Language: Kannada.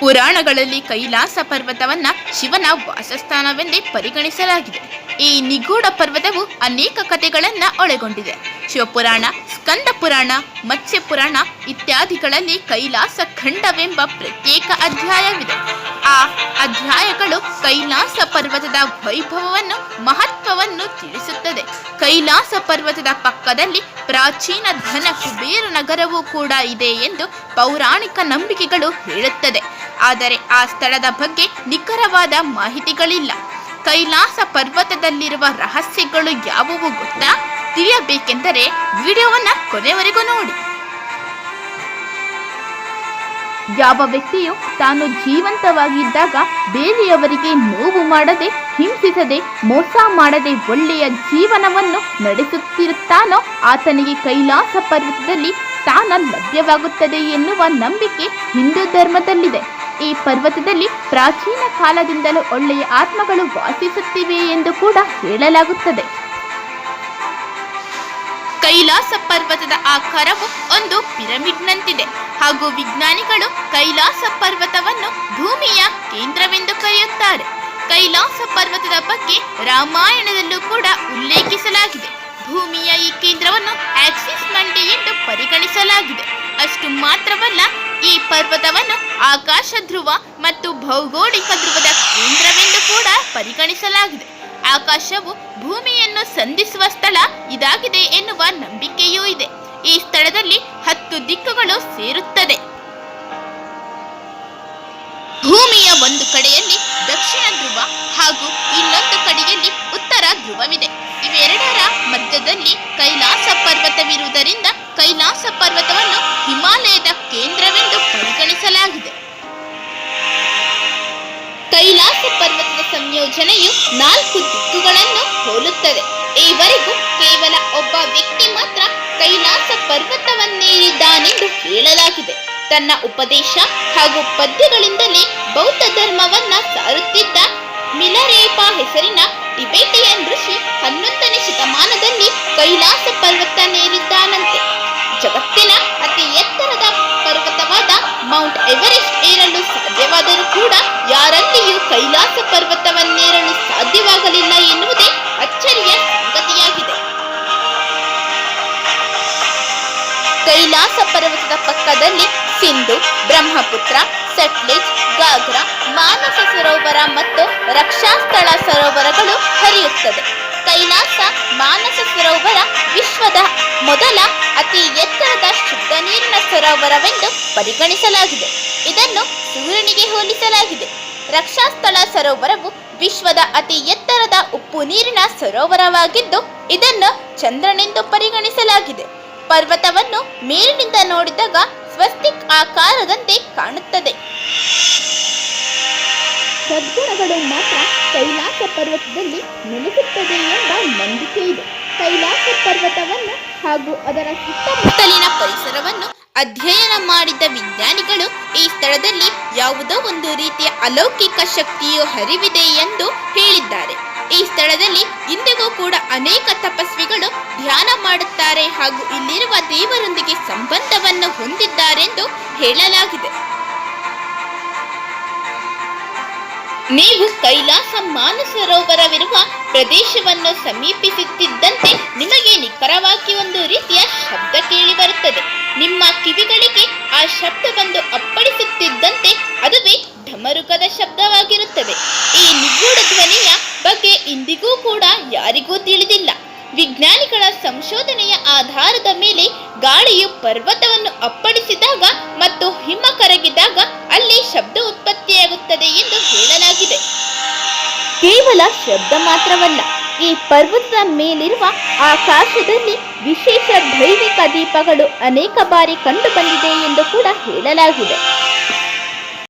ಪುರಾಣಗಳಲ್ಲಿ ಕೈಲಾಸ ಪರ್ವತವನ್ನ ಶಿವನ ವಾಸಸ್ಥಾನವೆಂದೇ ಪರಿಗಣಿಸಲಾಗಿದೆ. ಈ ನಿಗೂಢ ಪರ್ವತವು ಅನೇಕ ಕಥೆಗಳನ್ನ ಒಳಗೊಂಡಿದೆ. ಶಿವಪುರಾಣ ಸ್ಕಂದ ಪುರಾಣ ಮತ್ಸ್ಯ ಪುರಾಣ ಇತ್ಯಾದಿಗಳಲ್ಲಿ ಕೈಲಾಸ ಖಂಡವೆಂಬ ಪ್ರತ್ಯೇಕ ಅಧ್ಯಾಯವಿದೆ. ಆ ಅಧ್ಯಾಯಗಳು ಕೈಲಾಸ ಪರ್ವತದ ವೈಭವವನ್ನು, ಮಹತ್ವವನ್ನು ತಿಳಿಸುತ್ತದೆ. ಕೈಲಾಸ ಪರ್ವತದ ಪಕ್ಕದಲ್ಲಿ ಪ್ರಾಚೀನ ಧನ ಕುಬೇರ ನಗರವೂ ಕೂಡ ಇದೆ ಎಂದು ಪೌರಾಣಿಕ ನಂಬಿಕೆಗಳು ಹೇಳುತ್ತದೆ. ಆದರೆ ಆ ಸ್ಥಳದ ಬಗ್ಗೆ ನಿಖರವಾದ ಮಾಹಿತಿಗಳಿಲ್ಲ. ಕೈಲಾಸ ಪರ್ವತದಲ್ಲಿರುವ ರಹಸ್ಯಗಳು ಯಾವುವು ಗೊತ್ತಾ? ತಿಳಿಯಬೇಕೆಂದರೆ ವಿಡಿಯೋವನ್ನು ಕೊನೆವರೆಗೂ ನೋಡಿ. ಯಾವ ವ್ಯಕ್ತಿಯು ತಾನು ಜೀವಂತವಾಗಿದ್ದಾಗ ಬೇರೆಯವರಿಗೆ ನೋವು ಮಾಡದೆ, ಹಿಂಸಿಸದೆ, ಮೋಸ ಮಾಡದೆ ಒಳ್ಳೆಯ ಜೀವನವನ್ನು ನಡೆಸುತ್ತಿರುತ್ತಾನೋ, ಆತನಿಗೆ ಕೈಲಾಸ ಪರ್ವತದಲ್ಲಿ ಸ್ಥಾನ ಲಭ್ಯವಾಗುತ್ತದೆ ಎನ್ನುವ ನಂಬಿಕೆ ಹಿಂದೂ ಧರ್ಮದಲ್ಲಿದೆ. ಈ ಪರ್ವತದಲ್ಲಿ ಪ್ರಾಚೀನ ಕಾಲದಿಂದಲೂ ಒಳ್ಳೆಯ ಆತ್ಮಗಳು ವಾಸಿಸುತ್ತಿವೆ ಎಂದು ಕೂಡ ಹೇಳಲಾಗುತ್ತದೆ. ಕೈಲಾಸ ಪರ್ವತದ ಆಕಾರವು ಒಂದು ಪಿರಮಿಡ್ನಂತಿದೆ. ಹಾಗೂ ವಿಜ್ಞಾನಿಗಳು ಕೈಲಾಸ ಪರ್ವತವನ್ನು ಭೂಮಿಯ ಕೇಂದ್ರವೆಂದು ಕರೆಯುತ್ತಾರೆ. ಕೈಲಾಸ ಪರ್ವತದ ಬಗ್ಗೆ ರಾಮಾಯಣದಲ್ಲೂ ಕೂಡ ಉಲ್ಲೇಖಿಸಲಾಗಿದೆ. ಭೂಮಿಯ ಈ ಕೇಂದ್ರವನ್ನು ಆಕ್ಸಿಸ್ ಮಂಡಿ ಎಂದು ಪರಿಗಣಿಸಲಾಗಿದೆ. ಅಷ್ಟು ಮಾತ್ರವಲ್ಲ, ಈ ಪರ್ವತವನ್ನು ಆಕಾಶ ಧ್ರುವ ಮತ್ತು ಭೌಗೋಳಿಕ ಧ್ರುವದ ಕೇಂದ್ರವೆಂದು ಕೂಡ ಪರಿಗಣಿಸಲಾಗಿದೆ. ಆಕಾಶವು ಭೂಮಿಯನ್ನು ಸಂಧಿಸುವ ಸ್ಥಳ ಇದಾಗಿದೆ ಎನ್ನುವ ನಂಬಿಕೆಯೂ ಇದೆ. ಈ ಸ್ಥಳದಲ್ಲಿ ಹತ್ತು ದಿಕ್ಕುಗಳು ಸೇರುತ್ತದೆ. ಭೂಮಿಯ ಒಂದು ಕಡೆಯಲ್ಲಿ ದಕ್ಷಿಣ ಧ್ರುವ ಹಾಗೂ ಇನ್ನೊಂದು ಕಡೆಯಲ್ಲಿ ಉತ್ತರ ಧ್ರುವವಿದೆ. ಇವೆರಡರ ಮಧ್ಯದಲ್ಲಿ ಕೈಲಾಸ ಪರ್ವತವಿರುವುದರಿಂದ ಕೈಲಾಸ ಪರ್ವತವನ್ನು ಹಿಮಾಲಯದ ಕೇಂದ್ರವೆಂದು ಪರಿಗಣಿಸಲಾಗಿದೆ. ಕೈಲಾಸ ಪರ್ವತದ ಸಂಯೋಜನೆಯು ನಾಲ್ಕು ದಿಕ್ಕುಗಳನ್ನು ಹೋಲುತ್ತದೆ. ಈವರೆಗೂ ಕೇವಲ ಒಬ್ಬ ವ್ಯಕ್ತಿ ಮಾತ್ರ ಕೈಲಾಸ ಪರ್ವತವನ್ನೇರಿದ್ದಾನೆಂದು ಹೇಳಲಾಗಿದೆ. ತನ್ನ ಉಪದೇಶ ಹಾಗೂ ಪದ್ಯಗಳಿಂದಲೇ ಬೌದ್ಧ ಧರ್ಮವನ್ನ ಸಾರುತ್ತಿದ್ದ ಮಿಲರೇಪಾ ಹೆಸರಿನ ಟಿಬೆಟಿಯನ್ ಋಷಿ ಹನ್ನೊಂದನೇ ಕೈಲಾಸ ಪರ್ವತದ ಪಕ್ಕದಲ್ಲಿ ಸಿಂಧು, ಬ್ರಹ್ಮಪುತ್ರ, ಸಟ್ಲೇಜ್, ಗಾಗ್ರಾ, ಮಾನಸ ಸರೋವರ ಮತ್ತು ರಕ್ಷಾಸ್ಥಳ ಸರೋವರಗಳು ಹರಿಯುತ್ತದೆ ಕೈಲಾಸ ಮಾನಸ ಸರೋವರ ವಿಶ್ವದ ಮೊದಲ ಅತಿ ಎತ್ತರದ ಶುದ್ಧ ನೀರಿನ ಸರೋವರವೆಂದು ಪರಿಗಣಿಸಲಾಗಿದೆ. ಇದನ್ನು ಸೂರ್ಯನಿಗೆ ಹೋಲಿಸಲಾಗಿದೆ. ರಕ್ಷಾಸ್ಥಳ ಸರೋವರವು ವಿಶ್ವದ ಅತಿ ಎತ್ತರದ ಉಪ್ಪು ನೀರಿನ ಸರೋವರವಾಗಿದ್ದು, ಇದನ್ನು ಚಂದ್ರನೆಂದು ಪರಿಗಣಿಸಲಾಗಿದೆ. ಪರ್ವತವನ್ನು ಮೇಲಿನಿಂದ ನೋಡಿದಾಗ ಸ್ವಸ್ತಿಕ್ ಆಕಾರದಂತೆ ಕಾಣುತ್ತದೆ. ಸದ್ಗುಣಗಳು ಮಾತ್ರ ಕೈಲಾಸ ಪರ್ವತದಲ್ಲಿ ನೆಲೆಸುತ್ತದೆ ಎಂಬ ನಂಬಿಕೆ ಇದೆ. ಕೈಲಾಸ ಪರ್ವತವನ್ನು ಹಾಗೂ ಅದರ ಸುತ್ತಮುತ್ತಲಿನ ಪರಿಸರವನ್ನು ಅಧ್ಯಯನ ಮಾಡಿದ ವಿಜ್ಞಾನಿಗಳು ಈ ಸ್ಥಳದಲ್ಲಿ ಯಾವುದೋ ಒಂದು ರೀತಿಯ ಅಲೌಕಿಕ ಶಕ್ತಿಯು ಹರಿವಿದೆ ಎಂದು ಹೇಳಿದ್ದಾರೆ. ಈ ಸ್ಥಳದಲ್ಲಿ ಇಂದಿಗೂ ಕೂಡ ಅನೇಕ ತಪಸ್ವಿಗಳು ಧ್ಯಾನ ಮಾಡುತ್ತಾರೆ ಹಾಗೂ ಇಲ್ಲಿರುವ ದೇವರೊಂದಿಗೆ ಸಂಬಂಧವನ್ನು ಹೊಂದಿದ್ದಾರೆಂದು ಹೇಳಲಾಗಿದೆ. ನೀವು ಕೈಲಾಸ ಮಾನಸರೋವರವಿರುವ ಪ್ರದೇಶವನ್ನು ಸಮೀಪಿಸುತ್ತಿದ್ದಂತೆ ನಿಮಗೆ ನಿಖರವಾಗಿ ಒಂದು ರೀತಿಯ ಶಬ್ದ ಕೇಳಿ ಬರುತ್ತದೆ. ನಿಮ್ಮ ಕಿವಿಗಳಿಗೆ ಆ ಶಬ್ದವನ್ನು ಅಪ್ಪಳಿಸುತ್ತಿದ್ದಂತೆ ಅದುವೇ ಢಮರುಕದ ಶಬ್ದವಾಗಿರುತ್ತದೆ. ಈ ನಿಗೂಢ ಧ್ವನಿಯ ಬಗ್ಗೆ ಇಂದಿಗೂ ಕೂಡ ಯಾರಿಗೂ ತಿಳಿದಿಲ್ಲ. ವಿಜ್ಞಾನಿಗಳ ಸಂಶೋಧನೆಯ ಆಧಾರದ ಮೇಲೆ ಗಾಳಿಯು ಪರ್ವತವನ್ನು ಅಪ್ಪಳಿಸಿದಾಗ ಮತ್ತು ಹಿಮ ಕರಗಿದಾಗ ಅಲ್ಲಿ ಶಬ್ದ ಉತ್ಪತ್ತಿಯಾಗುತ್ತದೆ ಎಂದು ಹೇಳಲಾಗಿದೆ. ಕೇವಲ ಶಬ್ದ ಮಾತ್ರವಲ್ಲ, ಈ ಪರ್ವತದ ಮೇಲಿರುವ ಆಕಾಶದಲ್ಲಿ ವಿಶೇಷ ದೈವಿಕ ದೀಪಗಳು ಅನೇಕ ಬಾರಿ ಕಂಡುಬಂದಿದೆ ಎಂದು ಕೂಡ ಹೇಳಲಾಗಿದೆ.